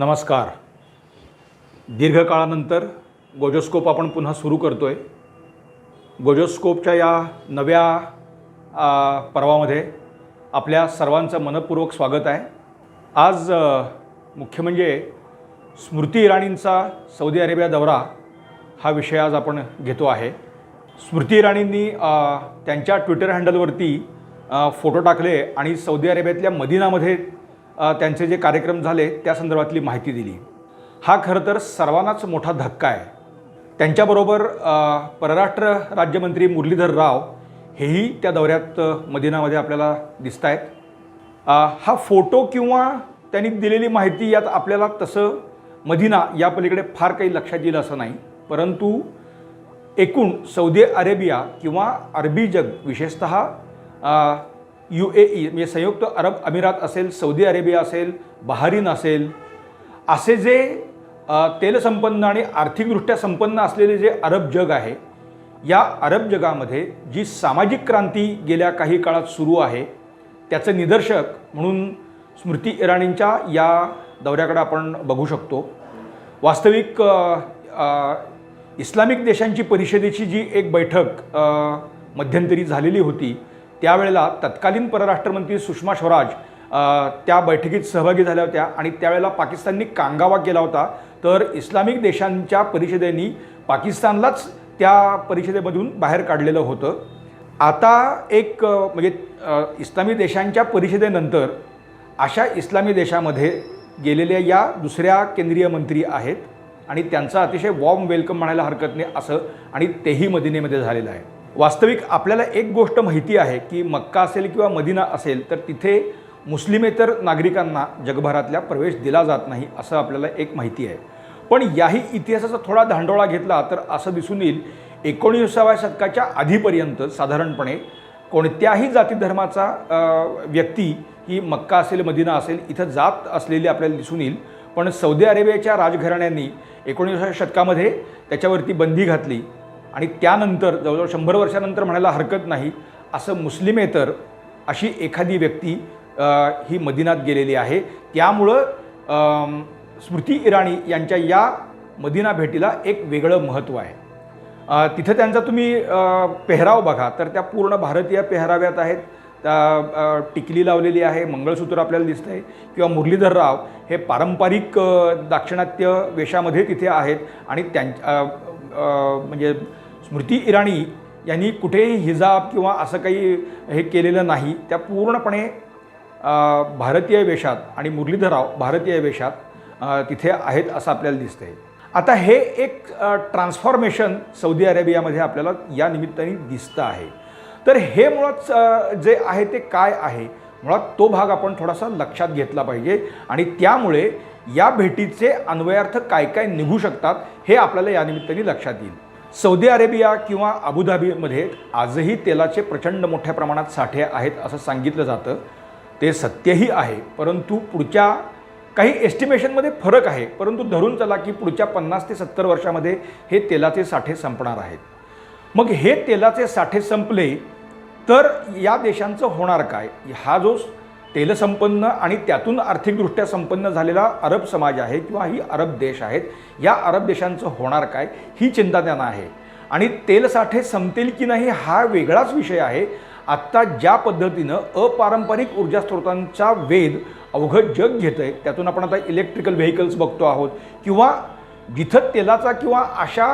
नमस्कार. दीर्घकाळानंतर गोजोस्कोप आपण पुन्हा सुरू करतो आहे गोजोस्कोपच्या या नव्या पर्वामध्ये आपल्या सर्वांचं मनपूर्वक स्वागत आहे. आज मुख्य म्हणजे स्मृती इराणींचा सौदी अरेबिया दौरा हा विषय आज आपण घेतो आहे. स्मृती इराणींनी त्यांच्या ट्विटर हँडलवरती फोटो टाकले आणि सौदी अरेबियातल्या मदिनामध्ये त्यांचे जे कार्यक्रम झाले त्या संदर्भातली माहिती दिली. हा खरं तर सर्वांनाच मोठा धक्का आहे. त्यांच्याबरोबर परराष्ट्र राज्यमंत्री मुरलीधर राव हेही त्या दौऱ्यात मदिनामध्ये आपल्याला दिसत आहेत हा फोटो किंवा त्यांनी दिलेली माहिती यात आपल्याला तसं मदिना या पलीकडे फार काही लक्षात येईल असं नाही. परंतु एकूण सौदी अरेबिया किंवा अरबी जग विशेषत यू ए ई म्हणजे संयुक्त अरब अमिरात असेल सौदी अरेबिया असेल बहारीन असेल असे जे तेलसंपन्न आणि आर्थिकदृष्ट्या संपन्न असलेले जे अरब जग आहे या अरब जगामध्ये जी सामाजिक क्रांती गेल्या काही काळात सुरू आहे त्याचं निदर्शक म्हणून स्मृती इराणींच्या या दौऱ्याकडे आपण बघू शकतो. वास्तविक इस्लामिक देशांची परिषदेची जी एक बैठक मध्यंतरी झालेली होती त्यावेळेला तत्कालीन परराष्ट्रमंत्री सुषमा स्वराज त्या बैठकीत सहभागी झाल्या होत्या आणि त्यावेळेला पाकिस्ताननी कांगावा केला होता. तर इस्लामिक देशांच्या परिषदेनी पाकिस्तानलाच त्या परिषदेमधून बाहेर काढलेलं होतं. आता एक म्हणजे इस्लामी देशांच्या परिषदेनंतर अशा इस्लामी देशामध्ये गेलेल्या या दुसऱ्या केंद्रीय मंत्री आहेत आणि त्यांचा अतिशय वॉर्म वेलकम म्हणायला हरकत नाही असं आणि तेही मदिनेमध्ये झालेलं आहे. वास्तविक आपल्याला एक गोष्ट माहिती आहे की मक्का असेल किंवा मदिना असेल तर तिथे मुस्लिमेतर नागरिकांना जगभरातल्या प्रवेश दिला जात नाही असं आपल्याला एक माहिती आहे. पण याही इतिहासाचा थोडा धांडोळा घेतला तर असं दिसून येईल एकोणीसाव्या शतकाच्या आधीपर्यंत साधारणपणे कोणत्याही जाती धर्माचा व्यक्ती ही मक्का असेल मदिना असेल इथं जात असलेली आपल्याला दिसून येईल. पण सौदी अरेबियाच्या राजघराण्यांनी एकोणीसाव्या शतकामध्ये त्याच्यावरती बंदी घातली आणि त्यानंतर जवळजवळ शंभर वर्षानंतर म्हणायला हरकत नाही असं मुस्लिमेतर अशी एखादी व्यक्ती ही मदिनात गेलेली आहे. त्यामुळं स्मृती इराणी यांच्या या मदिना भेटीला एक वेगळं महत्त्व आहे. तिथं त्यांचा तुम्ही पेहराव बघा. तर त्या पूर्ण भारतीय पेहराव्यात आहेत. त्या टिकली लावलेली आहे मंगळसूत्र आपल्याला दिसतं आहे किंवा मुरलीधर राव हे पारंपरिक दाक्षिणात्य वेशामध्ये तिथे आहेत. आणि त्यां म्हणजे स्मृती इराणी यांनी कुठेही हिजाब किंवा असं काही हे केलेलं नाही. त्या पूर्णपणे भारतीय वेशात आणि मुरलीधरराव भारतीय वेशात तिथे आहेत असं आपल्याला दिसतंय. आता हे एक ट्रान्सफॉर्मेशन सौदी अरेबियामध्ये आपल्याला या निमित्ताने दिसतं आहे. तर हे मुळात जे आहे ते काय आहे? मुळात तो भाग आपण थोडासा लक्षात घेतला पाहिजे आणि त्यामुळे या भेटीचे अन्वयार्थ काय काय निघू शकतात हे आपल्याला या निमित्ताने लक्षात येईल. सौदी अरेबिया किंवा अबुधाबीमध्ये आजही तेलाचे प्रचंड मोठ्या प्रमाणात साठे आहेत असं सांगितलं जातं. ते सत्यही आहे परंतु पुढच्या काही एस्टिमेशनमध्ये फरक आहे. परंतु धरून चला की पुढच्या पन्नास ते सत्तर वर्षामध्ये हे तेलाचे साठे संपणार आहेत. मग हे तेलाचे साठे संपले तर या देशांचं होणार काय? हा जो तेलसंपन्न आणि त्यातून आर्थिकदृष्ट्या संपन्न झालेला अरब समाज आहे किंवा ही अरब देश आहेत या अरब देशांचं होणार काय ही चिंता त्यांना आहे. आणि तेलसाठे संपतील की नाही हा वेगळाच विषय आहे. आत्ता ज्या पद्धतीनं अपारंपरिक ऊर्जा स्रोतांचा वेध अवघड जग घेतं आहे त्यातून आपण आता इलेक्ट्रिकल व्हेकल्स बघतो आहोत किंवा जिथं तेलाचा किंवा अशा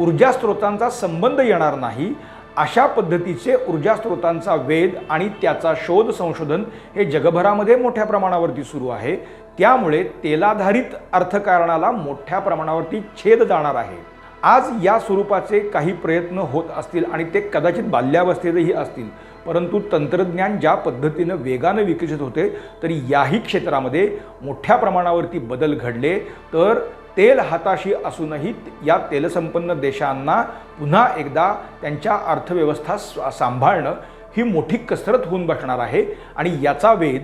ऊर्जा स्रोतांचा संबंध येणार नाही अशा पद्धतीचे ऊर्जा स्रोतांचा वेध आणि त्याचा शोध संशोधन हे जगभरामध्ये मोठ्या प्रमाणावरती सुरू आहे. त्यामुळे तेलाधारित अर्थकारणाला मोठ्या प्रमाणावरती छेद जाणार आहे. आज या स्वरूपाचे काही प्रयत्न होत असतील आणि ते कदाचित बाल्यावस्थेतही असतील परंतु तंत्रज्ञान ज्या पद्धतीनं वेगानं विकसित होते तरी याही क्षेत्रामध्ये मोठ्या प्रमाणावरती बदल घडले तर तेल हाताशी असूनही या तेलसंपन्न देशांना पुन्हा एकदा त्यांच्या अर्थव्यवस्था सांभाळणं ही मोठी कसरत होऊन बसणार आहे. आणि याचा वेध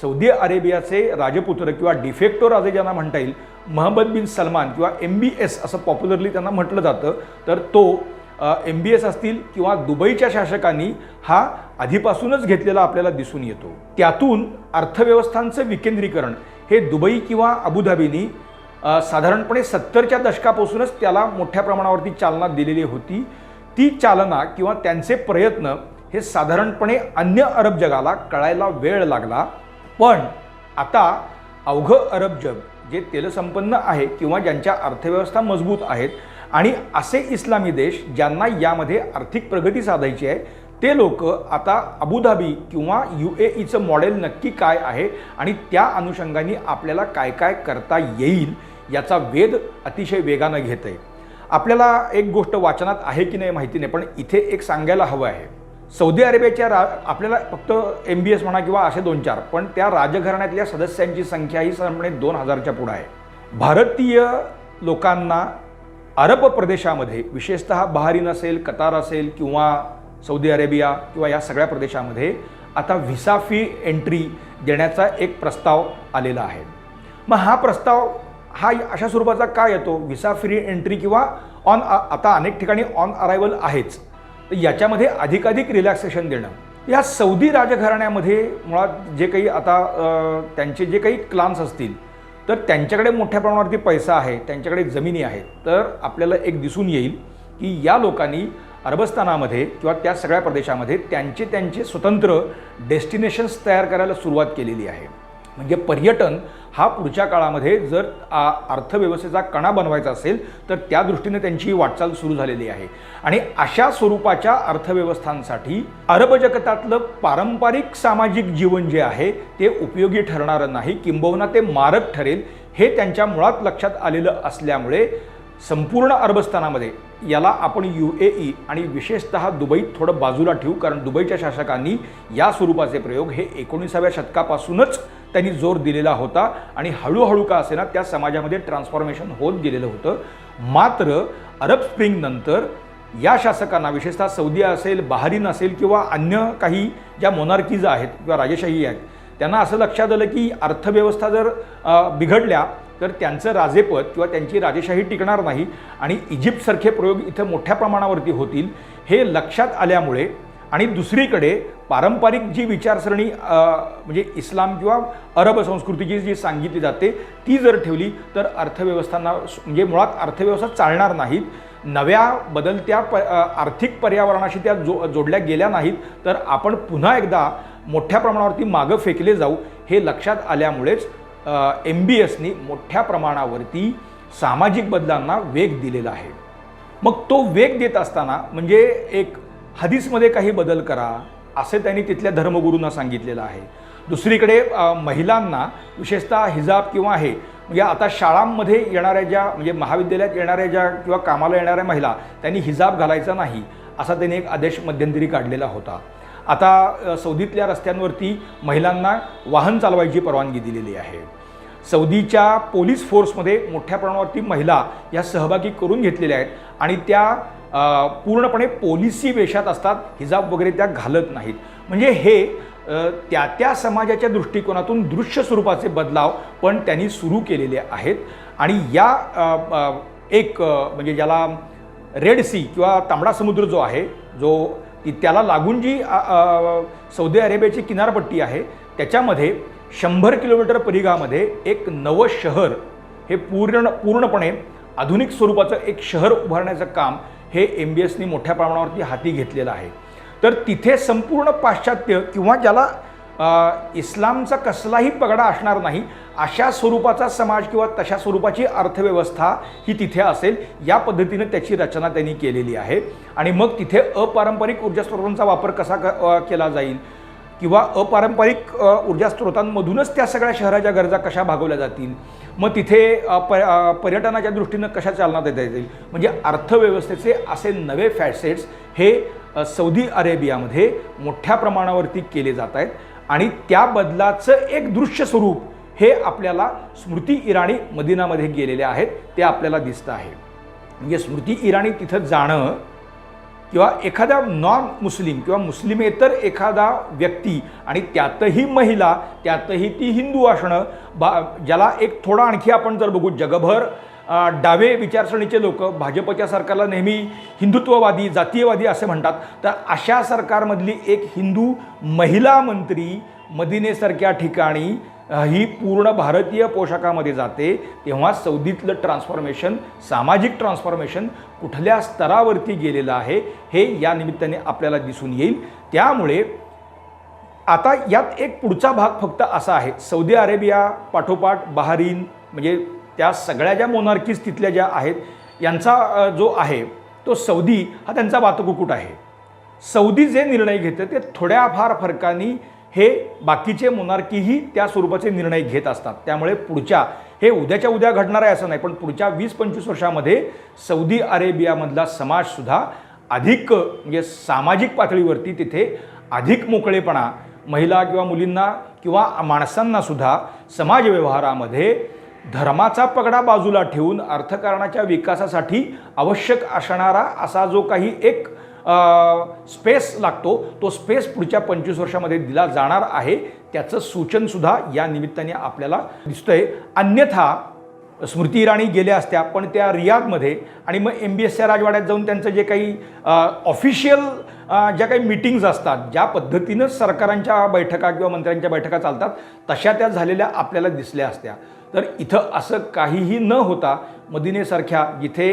सौदी अरेबियाचे राजपुत्र किंवा डिफेक्टो राजे ज्यांना म्हणता येईल महम्मद बिन सलमान किंवा एम बी एस असं पॉप्युलरली त्यांना म्हटलं जातं तर तो एम बी एस असतील किंवा दुबईच्या शासकांनी हा आधीपासूनच घेतलेला आपल्याला दिसून येतो. त्यातून अर्थव्यवस्थांचं विकेंद्रीकरण हे दुबई किंवा अबुधाबीनी साधारणपणे सत्तरच्या दशकापासूनच त्याला मोठ्या प्रमाणावरती चालना दिलेली होती. ती चालना किंवा त्यांचे प्रयत्न हे साधारणपणे अन्य अरब जगाला कळायला वेळ लागला. पण आता अवघं अरब जग जे तेलसंपन्न आहे किंवा ज्यांच्या अर्थव्यवस्था मजबूत आहेत आणि असे इस्लामी देश ज्यांना यामध्ये आर्थिक प्रगती साधायची आहे ते लोक आता अबुधाबी किंवा यू ए ईचं मॉडेल नक्की काय आहे आणि त्या अनुषंगाने आपल्याला काय काय करता येईल याचा वेध अतिशय वेगानं घेत आहे आपल्याला एक गोष्ट वाचनात आहे की नाही माहिती नाही पण इथे एक सांगायला हवं आहे. सौदी अरेबियाच्या रा आपल्याला फक्त एम बी एस म्हणा किंवा असे दोन चार पण त्या राजघराण्यातल्या सदस्यांची संख्या ही साधारणपणे दोन हजारच्या पुढं आहे. भारतीय लोकांना अरब प्रदेशामध्ये विशेषतः बहारीन असेल कतार असेल किंवा सौदी अरेबिया किंवा या सगळ्या प्रदेशामध्ये आता व्हिसा फी एंट्री देण्याचा एक प्रस्ताव आलेला आहे. मग हा प्रस्ताव हा अशा स्वरूपाचा का येतो? व्हिसा फ्री एंट्री किंवा ऑन आता अनेक ठिकाणी ऑन अरायवल आहेच. तर याच्यामध्ये अधिकाधिक रिलॅक्सेशन देणं. या सौदी राजघराण्यामध्ये मुळात जे काही आता त्यांचे जे काही क्लान्स असतील तर त्यांच्याकडे मोठ्या प्रमाणावरती पैसा आहे त्यांच्याकडे जमिनी आहेत. तर आपल्याला एक दिसून येईल की या लोकांनी अरबस्थानामध्ये किंवा त्या सगळ्या प्रदेशामध्ये त्यांचे त्यांचे स्वतंत्र डेस्टिनेशन्स तयार करायला सुरुवात केलेली आहे. म्हणजे पर्यटन हा पुढच्या काळामध्ये जर अर्थव्यवस्थेचा कणा बनवायचा असेल तर त्या दृष्टीने त्यांची वाटचाल सुरू झालेली आहे. आणि अशा स्वरूपाच्या अर्थव्यवस्थांसाठी अरब जगतातलं पारंपरिक सामाजिक जीवन जे आहे ते उपयोगी ठरणारं नाही. किंबहुना ते मारक ठरेल हे त्यांच्या मुळात लक्षात आलेलं असल्यामुळे संपूर्ण अरबस्थानामध्ये याला आपण यू ए ई आणि विशेषतः दुबईत थोडं बाजूला ठेवू कारण दुबईच्या शासकांनी या स्वरूपाचे प्रयोग हे एकोणीसाव्या शतकापासूनच त्यांनी जोर दिलेला होता आणि हळूहळू का असेना त्या समाजामध्ये ट्रान्सफॉर्मेशन होत गेलेलं होतं. मात्र अरब स्प्रिंग नंतर या शासकांना विशेषतः सौदी असेल बहारीन असेल किंवा अन्य काही ज्या मोनार्कीज आहेत किंवा राजेशाही आहेत त्यांना असं लक्षात आलं की अर्थव्यवस्था जर बिघडल्या तर त्यांचं राजेपद किंवा त्यांची राजेशाही टिकणार नाही आणि इजिप्तसारखे प्रयोग इथं मोठ्या प्रमाणावरती होतील हे लक्षात आल्यामुळे आणि दुसरीकडे पारंपरिक जी विचारसरणी म्हणजे इस्लाम किंवा अरब संस्कृतीची जी सांगितली जाते ती जर ठेवली तर अर्थव्यवस्थांना म्हणजे मुळात अर्थव्यवस्था चालणार नाहीत. नव्या बदलत्या प आर्थिक पर्यावरणाशी त्या जो जोडल्या गेल्या नाहीत तर आपण पुन्हा एकदा मोठ्या प्रमाणावरती मागं फेकले जाऊ हे लक्षात आल्यामुळेच एम बी एसनी मोठ्या प्रमाणावरती सामाजिक बदलांना वेग दिलेला आहे. मग तो वेग देत असताना म्हणजे एक हदीसमध्ये काही बदल करा असे त्यांनी तिथल्या धर्मगुरूंना सांगितलेलं आहे. दुसरीकडे महिलांना विशेषतः हिजाब किंवा हे म्हणजे आता शाळांमध्ये येणाऱ्या ज्या म्हणजे महाविद्यालयात येणाऱ्या ज्या किंवा कामाला येणाऱ्या महिला त्यांनी हिजाब घालायचा नाही असा त्यांनी एक आदेश मध्यंतरी काढलेला होता. आता सौदीतल्या रस्त्यांवरती महिलांना वाहन चालवायची परवानगी दिलेली आहे. सौदीच्या पोलीस फोर्समध्ये मोठ्या प्रमाणावरती महिला या सहभागी करून घेतलेल्या आहेत आणि त्या पूर्णपणे पोलिसी वेशात असतात हिजाब वगैरे त्या घालत नाहीत. म्हणजे हे त्या त्या समाजाच्या दृष्टिकोनातून दृश्य स्वरूपाचे बदलाव पण त्यांनी सुरू केलेले आहेत. आणि या एक म्हणजे ज्याला रेड सी किंवा तांबडा समुद्र जो आहे जो की त्याला लागून जी सौदी अरेबियाची किनारपट्टी आहे त्याच्यामध्ये शंभर किलोमीटर परिघामध्ये एक नवं शहर हे पूर्ण पूर्णपणे आधुनिक स्वरूपाचं एक शहर उभारण्याचं काम हे एम बी एसनी मोठ्या प्रमाणावरती हाती घेतलेलं आहे. तर तिथे संपूर्ण पाश्चात्य किंवा ज्याला इस्लामचा कसलाही पगडा असणार नाही अशा स्वरूपाचा समाज किंवा तशा स्वरूपाची अर्थव्यवस्था ही तिथे असेल या पद्धतीनं त्याची रचना त्यांनी केलेली आहे. आणि मग तिथे अपारंपरिक ऊर्जा स्रोतांचा वापर कसा क- केला जाईल? किंवा अपारंपरिक ऊर्जा स्रोतांमधूनच त्या सगळ्या शहराच्या गरजा कशा भागवल्या जातील? मग तिथे प पर्यटनाच्या दृष्टीनं कशा चालना देता येतील? म्हणजे अर्थव्यवस्थेचे असे नवे फॅसेट्स हे सौदी अरेबियामध्ये मोठ्या प्रमाणावरती केले जात आहेत. आणि त्या बदलाचं एक दृश्य स्वरूप हे आपल्याला स्मृती इराणी मदिनामध्ये गेलेले आहेत ते आपल्याला दिसतं आहे. म्हणजे स्मृती इराणी तिथं जाणं किंवा एखाद्या नॉन मुस्लिम किंवा मुस्लिमेतर एखादा व्यक्ती आणि त्यातही महिला त्यातही ती हिंदू असणं बा ज्याला एक थोडा आणखी आपण जर बघू जगभर डावे विचारसरणीचे लोक भाजपच्या सरकारला नेहमी हिंदुत्ववादी जातीयवादी असे म्हणतात. तर अशा सरकारमधली एक हिंदू महिला मंत्री मदिनेसारख्या ठिकाणी ही पूर्ण भारतीय पोशाखामध्ये जाते. तेव्हा सौदीतलं ट्रान्सफॉर्मेशन सामाजिक ट्रान्सफॉर्मेशन कुठल्या स्तरावरती गेलेलं आहे हे या निमित्ताने आपल्याला दिसून येईल. त्यामुळे आता यात एक पुढचा भाग फक्त असा आहे. सौदी अरेबिया पाठोपाठ बहारीन म्हणजे त्या सगळ्या ज्या मोनार्कीज तिथल्या ज्या आहेत यांचा जो आहे तो सौदी हा त्यांचा वातकुकुट आहे. सौदी जे निर्णय घेतं ते थोड्याफार फरकाने हे बाकीचे मोनार्कीही त्या स्वरूपाचे निर्णय घेत असतात. त्यामुळे पुढच्या हे उद्याच्या उद्या घडणार आहे असं नाही पण पुढच्या वीस पंचवीस वर्षामध्ये सौदी अरेबियामधला समाजसुद्धा अधिक म्हणजे सामाजिक पातळीवरती तिथे अधिक मोकळेपणा महिला किंवा मुलींना किंवा माणसांनासुद्धा समाजव्यवहारामध्ये समाज व्यवहारामध्ये धर्माचा पगडा बाजूला ठेवून अर्थकारणाच्या विकासासाठी आवश्यक असणारा असा जो काही एक स्पेस लागतो तो स्पेस पुढच्या पंचवीस वर्षामध्ये दिला जाणार आहे. त्याचं सूचनसुद्धा या निमित्ताने आपल्याला दिसतंय. अन्यथा स्मृती इराणी गेल्या असत्या पण त्या रियादमध्ये आणि मग एम बी एसच्या राजवाड्यात जाऊन त्यांचं जे काही ऑफिशियल ज्या काही मीटिंग्ज असतात ज्या पद्धतीनं सरकारांच्या बैठका किंवा मंत्र्यांच्या बैठका चालतात तशा त्या झालेल्या आपल्याला दिसल्या असत्या. तर इथं असं काहीही न होता मदिनेसारख्या जिथे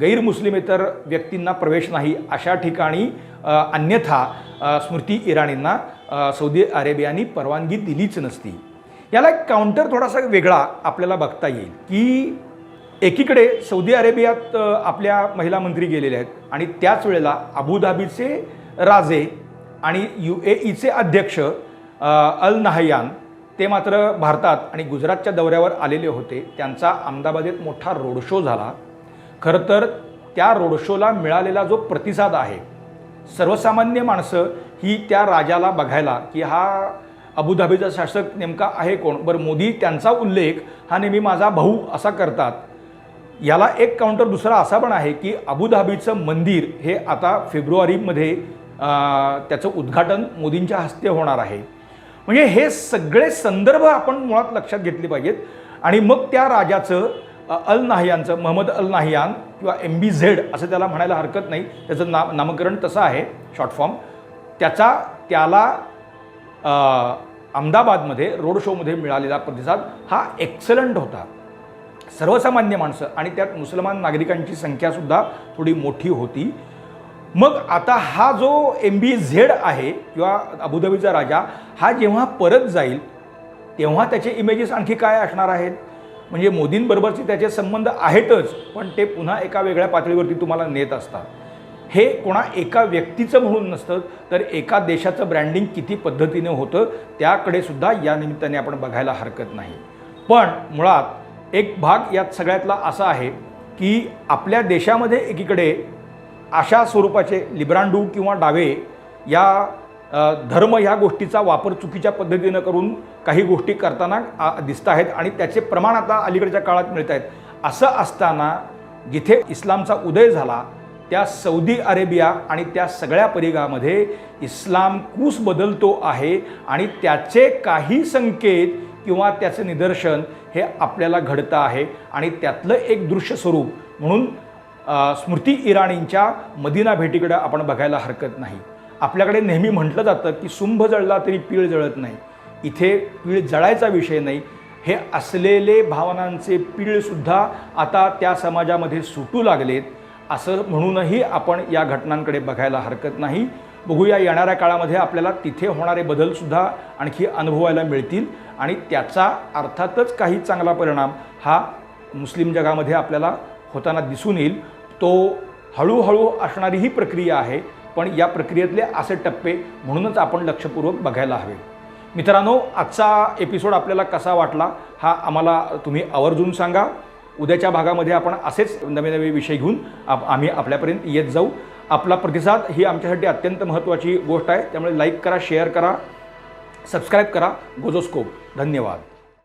गैरमुस्लिमेतर व्यक्तींना प्रवेश नाही अशा ठिकाणी अन्यथा स्मृती इराणींना सौदी अरेबियाने परवानगी दिलीच नसती. याला एक काउंटर थोडासा वेगळा आपल्याला बघता येईल की एकीकडे सौदी अरेबियात आपल्या महिला मंत्री गेलेल्या आहेत आणि त्याच वेळेला अबुधाबीचे राजे आणि यू ए ईचे अध्यक्ष अल नाहयान ते मात्र भारतात आणि गुजरातच्या दौऱ्यावर आलेले होते. त्यांचा अहमदाबादेत मोठा रोड शो झाला. खरं तर त्या रोड शोला मिळालेला जो प्रतिसाद आहे सर्वसामान्य माणसं ही त्या राजाला बघायला की हा अबुधाबीचा शासक नेमका आहे कोण? बरं मोदी त्यांचा उल्लेख हा नेहमी माझा भाऊ असा करतात. याला एक काउंटर दुसरा असा पण आहे की अबुधाबीचं मंदिर हे आता फेब्रुवारीमध्ये त्याचं उद्घाटन मोदींच्या हस्ते होणार आहे. म्हणजे हे सगळे संदर्भ आपण मुळात लक्षात घेतले पाहिजेत. आणि मग त्या राजाचं अल नाहियानचं महम्मद अल नाहियान किंवा एम बी झेड असं त्याला म्हणायला हरकत नाही. त्याचं ना नामकरण तसं आहे शॉर्ट फॉर्म त्याचा त्याला अहमदाबादमध्ये रोड शोमध्ये मिळालेला प्रतिसाद हा एक्सलंट होता. सर्वसामान्य माणसं आणि त्यात मुसलमान नागरिकांची संख्यासुद्धा थोडी मोठी होती. मग आता हा जो एम बी झेड आहे किंवा अबुधाबीचा राजा हा जेव्हा परत जाईल तेव्हा त्याचे इमेजेस आणखी काय असणार आहेत? म्हणजे मोदींबरोबरचे त्याचे संबंध आहेतच पण ते पुन्हा एका वेगळ्या पातळीवरती तुम्हाला नेत असतात. हे कोणा एका व्यक्तीचं म्हणून नसतं तर एका देशाचं ब्रँडिंग किती पद्धतीने होतं त्याकडे सुद्धा या निमित्ताने आपण बघायला हरकत नाही. पण मुळात एक भाग यात सगळ्यातला असा आहे की आपल्या देशामध्ये एकीकडे अशा स्वरूपाचे लिब्रांडू किंवा डावे या धर्म ह्या गोष्टीचा वापर चुकीच्या पद्धतीनं करून काही गोष्टी करताना आ, दिसत आहेत आणि त्याचे प्रमाण आता अलीकडच्या काळात मिळत आहेत. असं असताना जिथे इस्लामचा उदय झाला त्या सौदी अरेबिया आणि त्या सगळ्या परिघामध्ये इस्लाम कूस बदलतो आहे आणि त्याचे काही संकेत किंवा त्याचे निदर्शन हे आपल्याला घडतं आहे आणि त्यातलं एक दृश्य स्वरूप म्हणून स्मृती इराणींच्या मदिना भेटीकडे आपण बघायला हरकत नाही. आपल्याकडे नेहमी म्हटलं जातं की सुंभ जळला तरी पीळ जळत नाही. इथे पीळ जळायचा विषय नाही. हे असलेले भावनांचे पीळसुद्धा आता त्या समाजामध्ये सुटू लागलेत. असं म्हणूनही आपण या घटनांकडे बघायला हरकत नाही. बघूया येणाऱ्या काळामध्ये आपल्याला तिथे होणारे बदलसुद्धा आणखी अनुभवायला मिळतील आणि त्याचा अर्थातच काही चांगला परिणाम हा मुस्लिम जगामध्ये आपल्याला होताना दिसून येईल. तो हळूहळू असणारी ही प्रक्रिया आहे पण या प्रक्रियेतले असे टप्पे म्हणूनच आपण लक्षपूर्वक बघायला हवे. मित्रांनो आजचा एपिसोड आपल्याला कसा वाटला हा आम्हाला तुम्ही आवर्जून सांगा. उद्याच्या भागामध्ये आपण असेच नवे नवे विषय घेऊन आप आम्ही आपल्यापर्यंत येत जाऊ. आपला प्रतिसाद ही आमच्यासाठी अत्यंत महत्त्वाची गोष्ट आहे. त्यामुळे लाईक करा शेअर करा सबस्क्राईब करा. गोजोस्कोप धन्यवाद.